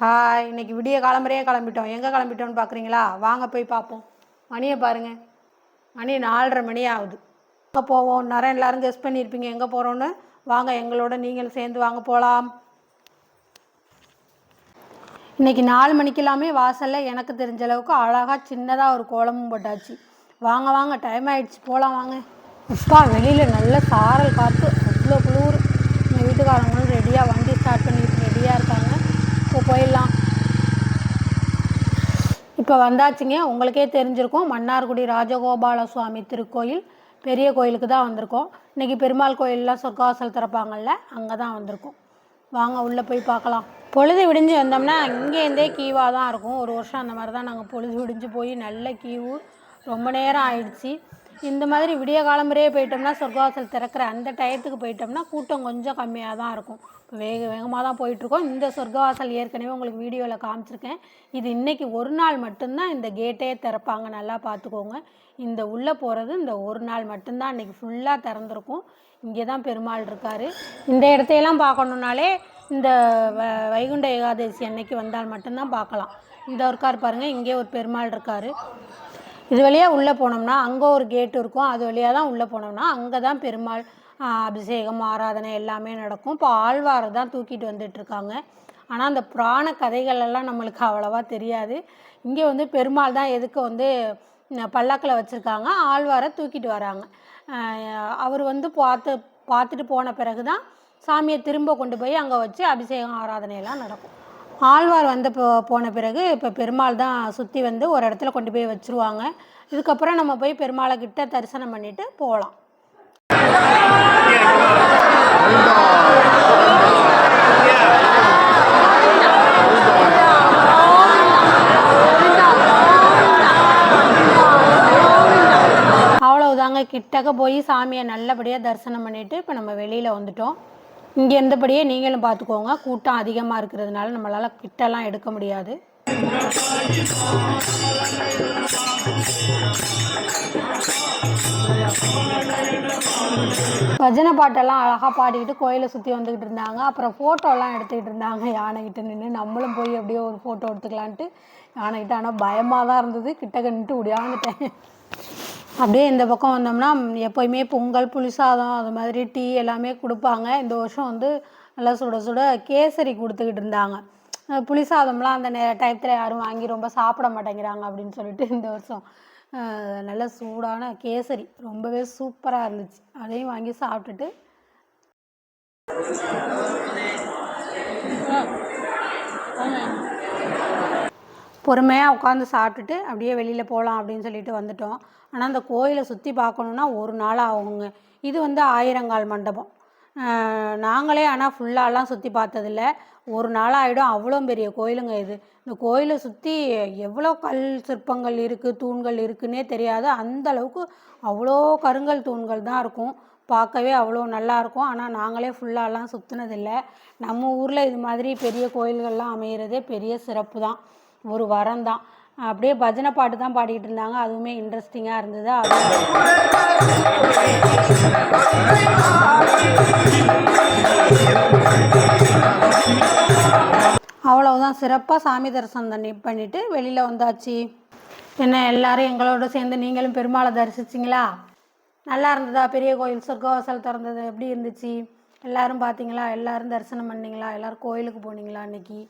Hi இன்னைக்கு விடிய காலம்பறையே கிளம்பிட்டோம். எங்கே கிளம்பிட்டோம்னு பார்க்குறீங்களா வாங்க போய் பார்ப்போம் மணியை பாருங்கள் மணி நாலரை மணி ஆகுது. எங்கே போவோம்? நிறைய எல்லோரும் கெஸ் பண்ணியிருப்பீங்க. எங்கே போகிறோன்னு வாங்க எங்களோட நீங்களும் சேர்ந்து வாங்க போகலாம் இன்னைக்கு நாலு மணிக்கெல்லாமே வாசலில் எனக்கு தெரிஞ்ச அளவுக்கு அழகாக சின்னதாக ஒரு கோலமும் போட்டாச்சு. வாங்க வாங்க டைம் ஆகிடுச்சு போகலாம் வாங்க. அப்பா வெளியில் நல்ல சாரல் காற்று அவ்வளோ குளிர். எங்கள் வீட்டுக்காரங்களும் ரெடியாக வண்டி ஸ்டார்ட் பண்ணிட்டு ரெடியாக இருக்காங்க. போயிடலாம். இப்போ வந்தாச்சுங்க உங்களுக்கே தெரிஞ்சிருக்கும். மன்னார்குடி ராஜகோபால சுவாமி திருக்கோயில் பெரிய கோயிலுக்கு தான் வந்திருக்கோம். இன்றைக்கி பெருமாள் கோயிலெலாம் சொர்க்கவாசல் திறப்பாங்கல்ல அங்கே தான் வந்திருக்கோம். வாங்க உள்ளே போய் பார்க்கலாம். பொழுது விடிஞ்சு வந்தோம்னா இங்கேருந்தே கீவாக தான் இருக்கும். ஒரு வருஷம் அந்த மாதிரி தான் நாங்கள் பொழுது விடிஞ்சு போய் நல்ல கீவு ரொம்ப நேரம் ஆயிடுச்சு. இந்த மாதிரி விடிய காலம்பறையே போயிட்டோம்னா சொர்க்கவாசல் திறக்கிற அந்த டயத்துக்கு போயிட்டோம்னா கூட்டம் கொஞ்சம் கம்மியாக தான் இருக்கும். இப்போ வேக வேகமாக தான் போயிட்டுருக்கோம். இந்த சொர்க்கவாசல் ஏற்கனவே உங்களுக்கு வீடியோவில் காமிச்சிருக்கேன். இது இன்றைக்கி ஒரு நாள் மட்டும்தான் இந்த கேட்டே திறப்பாங்க. நல்லா பார்த்துக்கோங்க இந்த உள்ளே போகிறது இந்த ஒரு நாள் மட்டும்தான். இன்றைக்கி ஃபுல்லாக திறந்துருக்கும். இங்கே தான் பெருமாள் இருக்கார். இந்த இடத்தையெல்லாம் பார்க்கணுன்னாலே இந்த வ வைகுண்ட ஏகாதசி அன்னைக்கு வந்தால் மட்டும்தான் பார்க்கலாம். இந்த இருக்கார் பாருங்கள் இங்கே ஒரு பெருமாள் இருக்கார். இது வழியாக உள்ளே போனோம்னா அங்கே ஒரு கேட் இருக்கும். அது வழியாக தான் உள்ளே போனோம்னா அங்கே தான் பெருமாள் அபிஷேகம் ஆராதனை எல்லாமே நடக்கும். இப்போ ஆழ்வாரை தான் தூக்கிட்டு வந்துட்டுருக்காங்க ஆனால் அந்த புராண கதைகள் எல்லாம் நம்மளுக்கு அவ்வளோவா தெரியாது. இங்கே வந்து பெருமாள் தான் எதுக்கு வந்து பல்லாக்கில் வச்சுருக்காங்க. ஆழ்வாரை தூக்கிட்டு வராங்க. அவர் வந்து பார்த்து பார்த்துட்டு போன பிறகு தான் சாமியை திரும்ப கொண்டு போய் அங்கே வச்சு அபிஷேகம் ஆராதனையெல்லாம் நடக்கும். ஆழ்வார் வந்த போ போன பிறகு இப்போ பெருமாள் தான் சுற்றி வந்து ஒரு இடத்துல கொண்டு போய் வச்சுருவாங்க. இதுக்கப்புறம் நம்ம போய் பெருமாளை கிட்ட தரிசனம் பண்ணிட்டு போகலாம் அவ்வளவுதாங்க. கிட்டக்க போய் சாமியை நல்லபடியாக தரிசனம் பண்ணிட்டு இப்போ நம்ம வெளியில் வந்துட்டோம். இங்கே இருந்தபடியே நீங்களும் பார்த்துக்கோங்க கூட்டம் அதிகமாக இருக்கிறதுனால நம்மளால் கிட்டலாம் எடுக்க முடியாது. பஜனை பாட்டெல்லாம் அழகாக பாடிக்கிட்டு கோயிலை சுற்றி வந்துக்கிட்டு இருந்தாங்க. அப்புறம் ஃபோட்டோலாம் எடுத்துக்கிட்டு இருந்தாங்க. யானைகிட்ட நின்று நம்மளும் போய் அப்படியே ஒரு ஃபோட்டோ எடுத்துக்கலான்ட்டு யானைகிட்ட ஆனால் பயமாக தான் இருந்தது கிட்ட கண்டுட்டு ஓடியாந்துட்டேன் அப்படியே இந்த பக்கம் வந்தோம்னா எப்போயுமே பொங்கல் புளிசாதம் அது மாதிரி டீ எல்லாமே கொடுப்பாங்க. இந்த வருஷம் வந்து நல்லா சுட சுட கேசரி கொடுத்துக்கிட்டு இருந்தாங்க. புளிசாதம்லாம் அந்த நே டயத்தில் யாரும் வாங்கி ரொம்ப சாப்பிட மாட்டேங்கிறாங்க அப்படின்னு சொல்லிட்டு இந்த வருஷம். நல்ல சூடான கேசரி. ரொம்பவே சூப்பராக இருந்துச்சு. அதையும் வாங்கி சாப்பிட்டுட்டு பொறுமையாக உட்காந்து சாப்பிட்டுட்டு அப்படியே வெளியில் போகலாம் அப்படின்னு சொல்லிட்டு வந்துட்டோம். ஆனால் அந்த கோயிலை சுற்றி பார்க்கணுன்னா ஒரு நாள் ஆகுங்க. இது வந்து ஆயிரங்கால் மண்டபம். நாங்களே ஆனால் ஃபுல்லாலாம் சுற்றி பார்த்ததில்ல. ஒரு நாள் ஆகிடும் அவ்வளோ பெரிய கோயிலுங்க இது. இந்த கோயிலை சுற்றி எவ்வளோ கல் சிற்பங்கள் இருக்குது தூண்கள் இருக்குன்னே தெரியாது. அந்த அளவுக்கு அவ்வளோ கருங்கல் தூண்கள் தான் இருக்கும். பார்க்கவே அவ்வளோ நல்லாயிருக்கும் ஆனால் நாங்களே ஃபுல்லாலாம் சுற்றுனதில்லை நம்ம ஊரில் இது மாதிரி பெரிய கோயில்கள்லாம் அமையிறதே பெரிய சிறப்பு தான். ஒரு வரம் தான் அப்படியே பஜனை பாட்டு தான் பாடிக்கிட்டு இருந்தாங்க. அதுவுமே இன்ட்ரெஸ்டிங்காக இருந்தது. அவ்வளவுதான். சிறப்பாக சாமி தரிசனம் தண்ணி பண்ணிட்டு வெளியில் வந்தாச்சு. என்ன எல்லாரும் எங்களோட சேர்ந்து நீங்களும் பெருமாளை தரிசிச்சிங்களா? நல்லா இருந்ததா? பெரிய கோயில் சொர்க்கவாசல் திறந்தது. எப்படி இருந்துச்சு? எல்லாரும் பார்த்தீங்களா எல்லாரும் தரிசனம் பண்ணீங்களா? எல்லாரும் கோயிலுக்கு போனீங்களா அன்னைக்கு?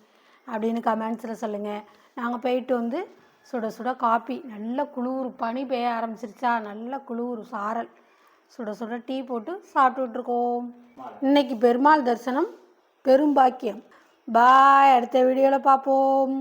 அப்படின்னு கமெண்ட்ஸில் சொல்லுங்கள் நாங்கள் போயிட்டு வந்து சுட சுட காப்பி நல்ல குளிர் பனி பெய்ய ஆரம்பிச்சிருச்சா? நல்ல குளிர் சாரல். சுட சுட டீ போட்டு சாப்பிட்டுட்ருக்கோம் இன்னைக்கு பெருமாள் தரிசனம் பெரும்பாக்கியம் பாய் அடுத்த வீடியோவில் பார்ப்போம்.